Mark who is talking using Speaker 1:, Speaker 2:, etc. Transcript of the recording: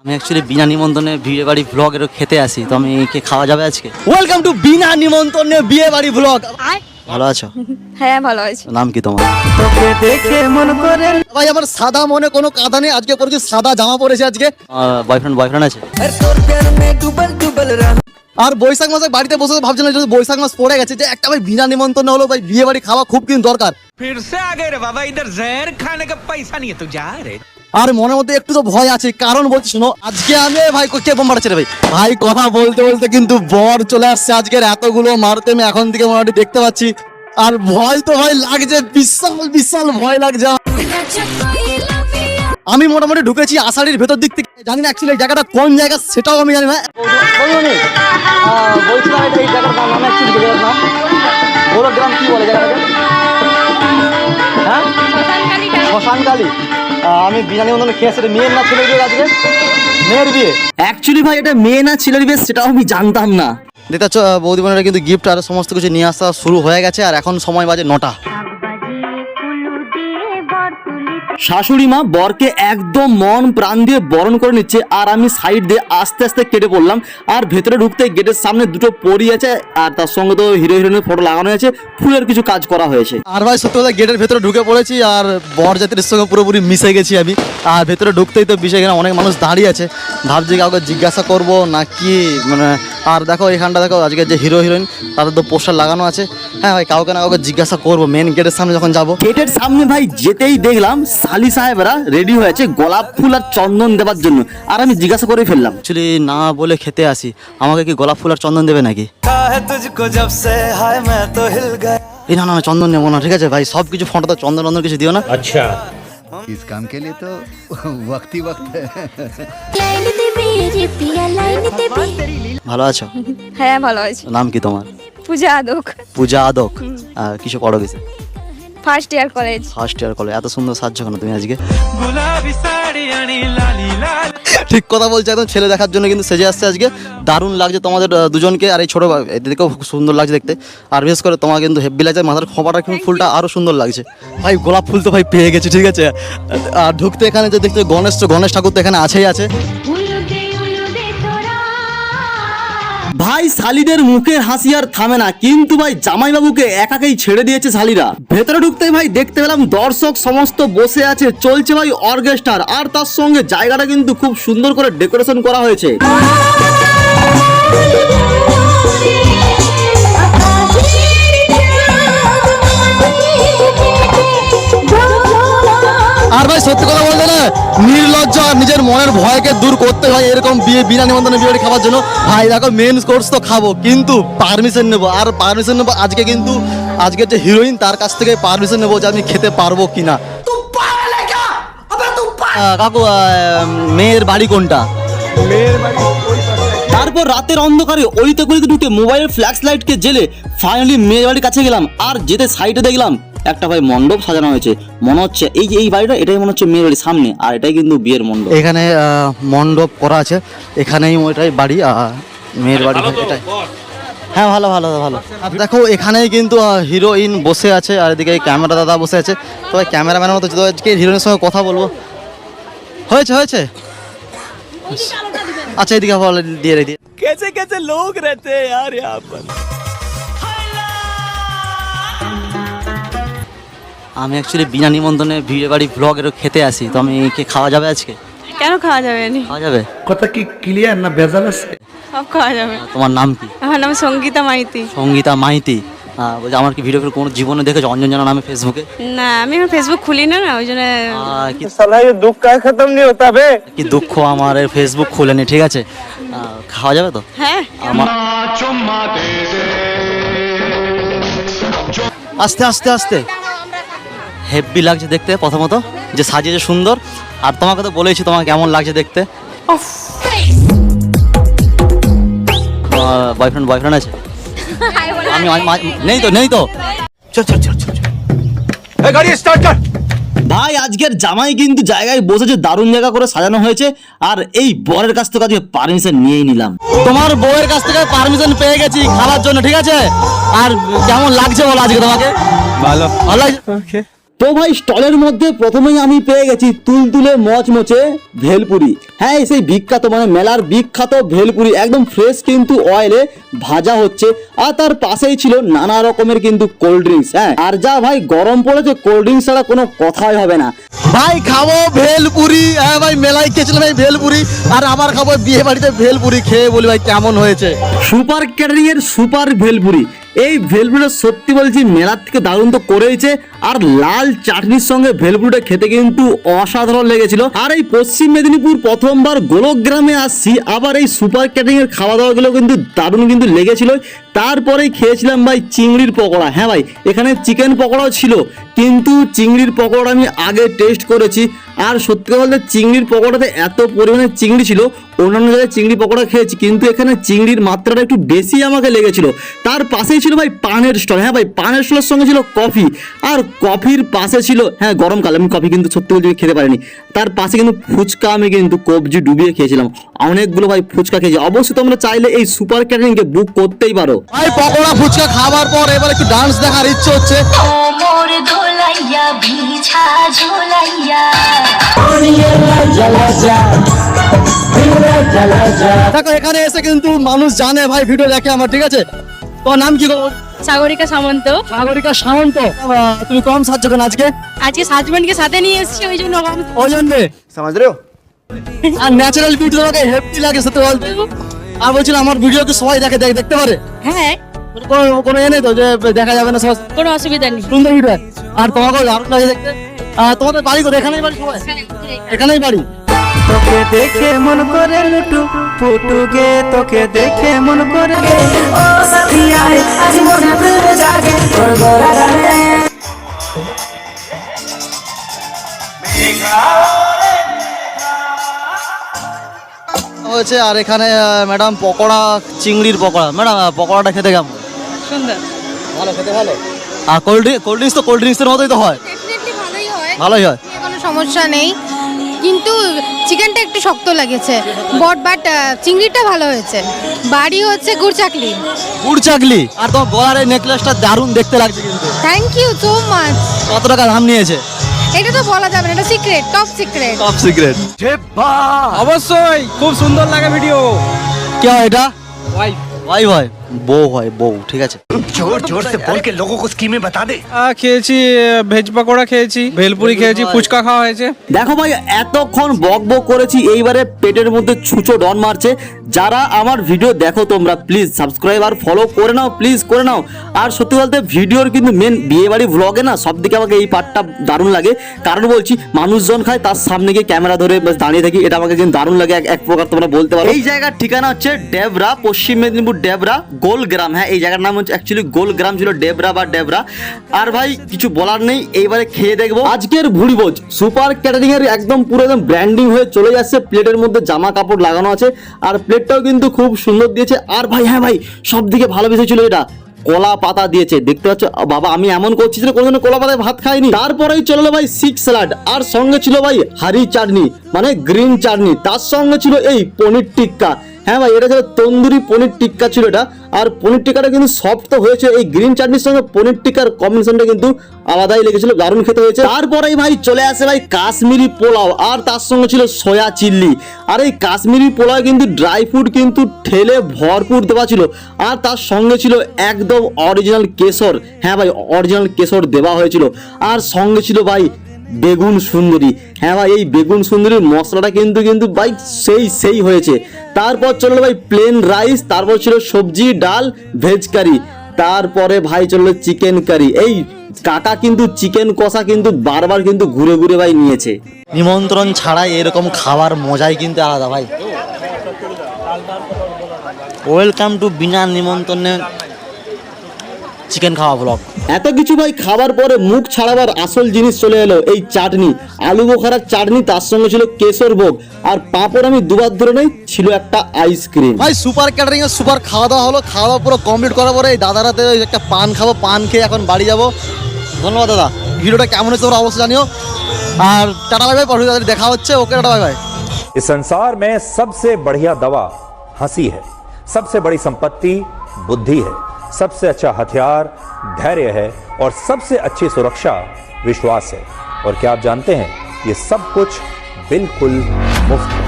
Speaker 1: আমি অ্যাকচুয়ালি বিনা নিমন্ত্রণে বিয়ে বাড়ি ব্লগ এর খেতে আসি তো আমি কে খাওয়া যাবে আজকে? ওয়েলকাম টু বিনা নিমন্ত্রণে বিয়ে বাড়ি ব্লগ ভালো আছো?
Speaker 2: হ্যাঁ ভালো আছি।
Speaker 1: নাম কি তোমার?
Speaker 3: তোকে দেখে মন করে ভাই আমার সাদা মনে কোনো কাঁধা নেই আজকে পরেছি সাদা জামা পরেছে আজকে।
Speaker 1: বয়ফ্রেন্ড বয়ফ্রেন্ড আছে।
Speaker 3: আর বৈশাখ মাসে বাড়িতে বসে ভাবছিলাম যদি বৈশাখ মাস পড়ে গেছে যে একটা ভাই বিনা নিমন্ত্রণ হলো ভাই বিয়ে বাড়ি খাওয়া খুব কিন্তু দরকার।
Speaker 4: ফির আগে রে বাবা ইধার জহর খানে কা পয়সা নিয়ে তো যা রে।
Speaker 3: আর মনের মধ্যে একটু তো ভয় আছে, কারণ বলছি, শোনো, আজকে আমি ভাই কে বোম মারছে রে ভাই। ভাই, কথা বলতে বলতে কিন্তু বর চলে আসছে আজকের এতগুলো মারতে, আমি এখন থেকে মোটামুটি দেখতে পাচ্ছি। আর ভয় তো ভাই লাগছে, বিশাল বিশাল ভয় লাগছে। আমি মোটামুটি ঢুকেছি আষাঢ়ির ভেতর দিক থেকে। জানি না অ্যাকচুয়ালি জায়গাটা কোন জায়গা, সেটাও আমি জানি না। কি বলে শ্মশানকালী। আমি বিরিয়ানি নিমন্ত্রণে খেয়ে মেয়ের না ছেলের বিয়ে আজকে? মেয়ের বিয়ে।
Speaker 1: অ্যাকচুয়ালি ভাই এটা মেয়ে না ছেলের বিয়ে সেটাও আমি জানতাম না।
Speaker 3: দেখতে পাচ্ছ বৌদি বোনেরা কিন্তু গিফট আর সমস্ত কিছু নিয়ে আসা শুরু হয়ে গেছে আর এখন সময় বাজে নটা।
Speaker 1: শাশুড়ি মা বরকে একদম মন প্রাণ দিয়ে বরণ করে নিচ্ছে, আর আমি সাইড দিয়ে আস্তে আস্তে কেটে পড়লাম, আর ভেতরে ঢুকতে গেটের সামনে দুটো পরি আছে, আর তার সঙ্গে তো হিরো হিরোইনের ফটো লাগানো আছে ফুলের কিছু কাজ করা হয়েছে।
Speaker 3: আর ভাই, সত্যি কথা, গেটের ভেতরে ঢুকে পড়েছি, আর বর জাতির সঙ্গে পুরোপুরি মিশে গেছি আমি। আর ভেতরে ঢুকতেই তো বিষয়, এখানে অনেক মানুষ দাঁড়িয়ে আছে। ভাবছি কাউকে জিজ্ঞাসা করব না কি মানে আর দেখো, এখানটা দেখো, আজকে যে হিরো হিরোইন তাদের তো পোস্টার লাগানো আছে। হ্যাঁ ভাই কাউকে না কাউকে জিজ্ঞাসা করবো মেন গেটের সামনে যখন যাবো
Speaker 1: গেটের সামনে ভাই যেতেই দেখলাম সালি সাহেবরা রেডি হয়েছে গোলাপ ফুল আর চন্দন দেওয়ার জন্য আর আমি জিজ্ঞাসা করে ফেললাম অ্যাকচুয়ালি না বলে খেতে আসি আমাকে কি গোলাপ ফুল আর চন্দন দেবে নাকি
Speaker 5: है तुझको जब से हाय मैं तो हिल गया
Speaker 3: এই না না না, চন্দন নেবো না ঠিক আছে ভাই সব কিছু ফটোতে চন্দন চন্দন কিছু দিও না
Speaker 6: इस काम के लिए तो वक्त ही वक्त है
Speaker 2: লাইন দেবে রে পিয়া লাইন দেবে
Speaker 1: ভালো আছো
Speaker 2: হ্যাঁ ভালো আছি
Speaker 1: নাম কি তোমার
Speaker 2: পূজা আদক
Speaker 1: পূজা আদক আহ, কিছু পড়ো কিছু
Speaker 2: first year college
Speaker 1: first year কলে এত সুন্দর সাহায্য কেন তুমি আজকে
Speaker 4: गुलाबी साड़ी आणि लाली लाल
Speaker 3: ঠিক কথা বলছে একদম ছেলে দেখার জন্য কিন্তু সেজে আসছে আজকে দারুণ লাগছে তোমাদের আহ, দুজনকে আর এই ছোটো এদেরকেও খুব সুন্দর লাগছে দেখতে আর বিশেষ করে তোমার কিন্তু হেব্বি লাগছে মাথার খোপাটা কিন্তু ফুলটা আরও সুন্দর লাগছে ভাই গোলাপ ফুল তো ভাই পেয়ে গেছি ঠিক আছে আর ঢুকতে এখানে যে দেখতে গণেশ তো গণেশ ঠাকুর তো এখানে আছেই আছে
Speaker 1: ভাই শালিদের মুখের হাসি আর থামে না। কিন্তু ভাই জামাইবাবুকে একাকেই ছেড়ে দিয়েছে শালিরা। ভেতরে ঢুকতেই ভাই দেখতে পেলাম দর্শক সমস্ত বসে আছে চলছে ভাই অর্কেস্ট্রার আর তার সঙ্গে জায়গাটা কিন্তু খুব সুন্দর করে ডেকোরেশন করা হয়েছে।
Speaker 3: আর ভাই সত্যি কথা বলতে না আর নিজের মনের ভয়কে দূর করতে হয় এরকম বিয়ে বিনা নিমন্ত্রণে বিয়ে খাওয়ার জন্য। ভাই দেখো মেন কোর্স তো খাব কিন্তু পারমিশন নেব। আর পারমিশন নেব আজকে কিন্তু আজকে যে হিরোইন তার কাছ থেকে পারমিশন নেব যে আমি খেতে পারব কিনা। কাকু মেয়ের বাড়ি কোনটা?
Speaker 1: তারপর রাতের অন্ধকারে ওইতে করিতে ঢুকে মোবাইলের ফ্ল্যাশ লাইটকে জেলে ফাইনালি মেয়ের বাড়ির কাছে গেলাম। আর যেতে সাইডে দেখলাম একটা ভাই মণ্ডপ সাজানো হয়েছে। মনে হচ্ছে এই যে এই বাড়িটা এটাই মনে হচ্ছে মেয়ের বাড়ির সামনে আর এটাই কিন্তু বিয়ের মন্ডপ
Speaker 3: এখানে মণ্ডপ করা আছে। এখানেই ওইটাই বাড়ি আর মেয়ের বাড়ি এটাই। হ্যাঁ ভালো ভালো ভালো। আর দেখো এখানেই কিন্তু হিরোইন বসে আছে আর এদিকে ক্যামেরা দাদা বসে আছে। তো ক্যামেরাম্যানের মতো যদি আজকে হিরোইনের সঙ্গে কথা বলব। হয়েছে হয়েছে? আচ্ছা এদিকে দিয়ে
Speaker 4: রে দিয়ে কেসে কেসে লোক রেতে আর
Speaker 1: আমি অ্যাকচুয়ালি বিনা নিমন্ত্রণে বিয়ে বাড়ি ব্লগের খেতে আসি তো আমি কে খাওয়া যাবে আজকে
Speaker 2: কেন খাওয়া যাবে না
Speaker 1: খাওয়া যাবে
Speaker 6: কথা কি ক্লিয়ার না ভেজাল আছে
Speaker 2: সব খাওয়া যাবে
Speaker 1: তোমার নাম কি
Speaker 2: আমার নাম সঙ্গীতা মাইতি
Speaker 1: সঙ্গীতা মাইতি আহ, বলছি আমার কি ভিডিও কোনো জীবনে দেখেছো অঞ্জন জানা নামে ফেসবুকে
Speaker 2: না আমি এখন ফেসবুক খুলি না না ওই জন্য
Speaker 1: আহ, কি
Speaker 4: साला ये दुख का खत्म नहीं होता बे
Speaker 1: কি দুঃখ আমার এর ফেসবুক খুলেনি ঠিক আছে আহ, খাওয়া যাবে তো
Speaker 2: হ্যাঁ
Speaker 1: আমার
Speaker 3: আস্তে আস্তে আস্তে
Speaker 1: হেভি লাগছে দেখতে প্রথমত যে সাজিয়েছে সুন্দর। আর তোমাকে তো বলেছি তোমাকে কেমন লাগছে দেখতে। বয়ফ্রেন্ড বয়ফ্রেন্ড আছে? আমি নেই তো নেই তো। ভাই আজকের জামাই কিন্তু জায়গায় বসেছে দারুণ জায়গা করে সাজানো হয়েছে। আর এই বরের কাছ থেকে আজকে পারমিশন নিয়ে নিলাম।
Speaker 3: তোমার বউয়ের কাছ থেকে পারমিশন পেয়ে গেছি খাওয়ার জন্য ঠিক আছে? আর কেমন লাগছে বলো আজকে তোমাকে?
Speaker 4: ভালো।
Speaker 3: ভালো লাগছে?
Speaker 1: তো ভাই স্টলের মধ্যে প্রথমেই আমি পেয়ে গেছি তুলতুলে মচমচে ভেলপুরি। হ্যাঁ সেই বিখ্যাত মানে মেলার বিখ্যাত ভেলপুরি। একদম ফ্রেশ কিন্তু অয়েলে ভাজা হচ্ছে। আর তার পাশেই ছিল নানা রকমের কিন্তু কোল্ড ড্রিঙ্কস হ্যাঁ। আর যা ভাই গরম পড়েছে কোল্ড ড্রিঙ্কস ছাড়া কোনো কথাই হবে না।
Speaker 3: ভাই খাব ভেলপুরি। হ্যাঁ ভাই মেলায় খেয়েছিলাম ভাই ভেলপুরি। আর আবার খাব বিয়ে বাড়িতে ভেলপুরি। খেয়ে বলি ভাই কেমন হয়েছে?
Speaker 1: সুপার ক্যাটারিং এর সুপার ভেলপুরি। এই ভেলপুরিটা সত্যি বলছি মেলার থেকে দারুণ তো করেইছে। আর লাল চাটনির সঙ্গে ভেলপুরিটা খেতে কিন্তু অসাধারণ লেগেছিল। আর এই পশ্চিম মেদিনীপুর প্রথমবার গোলকগ্রামে আসছি, আবার এই সুপার ক্যাটারিং এর খাওয়া দাওয়াগুলো কিন্তু দারুণ কিন্তু লেগেছিল। তারপরেই খেয়েছিলাম ভাই চিংড়ির পকোড়া। হ্যাঁ ভাই, এখানে চিকেন পকোড়াও ছিল, কিন্তু চিংড়ির পকোড়া আমি আগে টেস্ট করেছি। আর সত্যি বলতে চিংড়ির পকোড়াতে এত পরিমাণে চিংড়ি ছিল, অন্যান্য জায়গায় চিংড়ি পকোড়া খেয়েছি, কিন্তু এখানে চিংড়ির মাত্রাটা একটু বেশি আমাকে লেগেছিল। তার পাশেই ছিল ভাই পানের স্টল। হ্যাঁ ভাই, পানের স্টলের সঙ্গে ছিল কফি। আর কফির পাশে ছিল হ্যাঁ গরমকাল আমি কফি কিন্তু সত্যি বলছি খেতে পারিনি। তার পাশে কিন্তু ফুচকা আমি কিন্তু কবজি ডুবিয়ে খেয়েছিলাম। অনেকগুলো ভাই ফুচকা খেয়েছি। অবশ্যই তোমরা চাইলে এই সুপার ক্যাটারিংকে বুক করতেই পারো।
Speaker 3: ভাই পকোড়া ফুচকা খাবার পর এবার একটু ডান্স দেখার ইচ্ছে হচ্ছে। দেখো এখানে এসে কিন্তু মানুষ জানে ভাই ভিডিও দেখে আমার ঠিক আছে? তোমার নাম কি গো?
Speaker 7: সাগরিকা সামন্ত।
Speaker 3: সাগরিকা সামন্ত। তুমি কম সাহায্য কেন আজকে?
Speaker 7: আজকে হাজবেন্ডকে সাথে নিয়ে এসেছি ওই জন্য কম
Speaker 3: ওই জন্যে আর ন্যাচারাল বিউটি তোমাকে হেপি লাগে সত্যি বলতে। আর বলছিলাম আমার ভিডিও কি সবাই দেখে দেখ- দেখতে পারে।
Speaker 7: হ্যাঁ।
Speaker 3: কোনো কোনো এ নেই তো যে দেখা যাবে না সব।
Speaker 7: কোনো অসুবিধা নেই।
Speaker 3: সুন্দর ভিডিও আর তোমাকেও দারুণ লাগে দেখতে। আর তোমাদের বাড়ি কোথায়? এখানেই বাড়ি সবাই? এখানেই বাড়ি?
Speaker 5: তোকে দেখে মন করে লুটু ফুটুকে তোকে দেখে মন করে
Speaker 3: হয়েছে আর এখানে ম্যাডাম পকোড়া চিংড়ির পকোড়া। ম্যাডাম পকোড়াটা খেতে কেমন?
Speaker 7: সুন্দর।
Speaker 3: ভালো খেতে ভালো। আর কোল্ড ড্রিঙ্ক কোল্ড ড্রিঙ্কস তো কোল্ড ড্রিঙ্কসের মতোই তো হয়।
Speaker 8: ভালোই হয়।
Speaker 3: ভালোই হয়।
Speaker 8: কোনো সমস্যা নেই। কিন্তু চিকেনটা একটু শক্ত লেগেছে। বট বাট চিংড়িটা ভালো হয়েছে। বাড়ি হচ্ছে গুড়চাকলি।
Speaker 3: গুড় চাকলি আর তোমার গলার এই নেকলেসটা দারুণ দেখতে লাগছে কিন্তু।
Speaker 8: থ্যাংক ইউ সো মাচ
Speaker 3: কত টাকা দাম নিয়েছে?
Speaker 8: এটা তো বলা যাবে না এটা secret top secret
Speaker 3: top secret
Speaker 4: অবশ্যই খুব সুন্দর লাগে ভিডিও
Speaker 3: কি হয় এটা?
Speaker 4: ওয়াইফ
Speaker 3: ভাই ভাই বউ হয় বউ ঠিক আছে?
Speaker 6: জোর জোর সে বল কে লোগো কো স্কিমে বাতা দে।
Speaker 4: খেয়েছি ভেজ পকোড়া খেয়েছি ভেলপুরি খেয়েছি ফুচকা খাওয়া হয়েছে।
Speaker 1: দেখো ভাই এতক্ষণ বক বক করেছি এইবারে পেটের মধ্যে ছুঁচো ডন মারছে। যারা আমার ভিডিও দেখো তোমরা প্লিজ সাবস্ক্রাইব আর ফলো করে নাও প্লিজ করে নাও। আর সত্যি বলতে ভিডিওর কিন্তু মেন বিয়েবাড়ি ভ্লগে না সব দিকে আমাকে এই পার্টটা দারুণ লাগে। কারণ বলছি মানুষজন খায় তার সামনে গিয়ে ক্যামেরা ধরে দাঁড়িয়ে থাকি এটা আমাকে কিন্তু দারুণ লাগে এক প্রকার তোমরা বলতে পারো। এই জায়গার ঠিকানা হচ্ছে ডেবরা পশ্চিম মেদিনীপুর ডেবরা গোলগ্রাম হ্যাঁ এই জায়গার নাম হচ্ছে অ্যাকচুয়ালি গোলগ্রাম ছিল ডেবরা বা ডেবরা। আর ভাই, কিছু বলার নেই, এইবারে খেয়ে দেখব। আজকের ভুড়িভোজ সুপার ক্যাটারিং এর একদম পুরো একদম ব্র্যান্ডিং হয়ে চলে যাচ্ছে প্লেটের মধ্যে জামা কাপড় লাগানো আছে, আর প্লেটটাও কিন্তু খুব সুন্দর দিয়েছে। আর ভাই হ্যাঁ ভাই সব দিকে ভালো বিষয় ছিল এটা কলা পাতা দিয়েছে, দেখতে পাচ্ছ? বাবা, আমি এমন করছি যে কোনোদিনও কলা পাতায় ভাত খাইনি। তারপরেই চলল ভাই সিক্স স্যালাড আর সঙ্গে ছিল ভাই হারি চাটনি মানে গ্রিন চাটনি, তার সঙ্গে ছিল এই পনির টিক্কা। হ্যাঁ ভাই, এটা ছিল তন্দুরি পনির টিক্কা ছিল এটা। আর পনির টিক্কাটা কিন্তু সফট তো হয়েছে। এই গ্রিন চাটনির সঙ্গে পনির টিক্কার কম্বিনেশনটা কিন্তু আলাদাই লেগেছিল, দারুণ খেতে হয়েছে। তারপরেই ভাই চলে আসে ভাই কাশ্মীরি পোলাও, আর তার সঙ্গে ছিল সয়া চিল্লি আর এই কাশ্মীরি পোলাও কিন্তু ড্রাই ফ্রুট কিন্তু ঠেলে ভরপুর দেওয়া ছিল। আর তার সঙ্গে ছিল একদম অরিজিনাল কেশর। হ্যাঁ ভাই অরিজিনাল কেশর দেওয়া হয়েছিল। আর সঙ্গে ছিল ভাই বেগুন সুন্দরী। হ্যাঁ ভাই, এই বেগুন সুন্দরীর মশলাটা কিন্তু কিন্তু ভাই সেই সেই হয়েছে। তারপর চলল ভাই প্লেন রাইস তারপর ছিল সবজি, ডাল ভেজ কারি তারপরে ভাই চলল চিকেন কারি এই কাকা কিন্তু চিকেন কষা কিন্তু বারবার কিন্তু ঘুরে ঘুরে ভাই নিয়েছে।
Speaker 3: নিমন্ত্রণ ছাড়াই এরকম খাওয়ার মজাই কিন্তু আলাদা ভাই। ওয়েলকাম টু বিনা নিমন্ত্রণে চিকেন খাওয়া ব্লগ
Speaker 1: এত কিছু ভাই খাবার পরে মুখ ছাড়াবার আসল জিনিস চলে এলো এই চাটনি আলু বোখারার চাটনি তার সঙ্গে ছিল কেশর ভোগ আর পাঁপড় আমি দুবার ধরে নেই ছিল একটা আইসক্রিম
Speaker 3: ভাই সুপার ক্যাটারিং এর সুপার খাওয়া দাওয়া হলো খাওয়া দাওয়া পুরো কমপ্লিট করার পরে এই দাদারাতে ওই একটা পান খাবো পান খেয়ে এখন বাড়ি যাব ধন্যবাদ দাদা ভিডিওটা কেমন হয়েছে তোমরা অবশ্যই জানিও আর টাটা বাই বাই পরে দেখা হচ্ছে ওকে টাটা বাই বাই
Speaker 9: इस संसार में सबसे बढ़िया दवा हंसी है सबसे बड़ी संपत्ति बुद्धि है सबसे अच्छा हथियार, धैर्य है और सबसे अच्छी सुरक्षा विश्वास है। और क्या आप जानते हैं, ये सब कुछ बिल्कुल मुफ़्त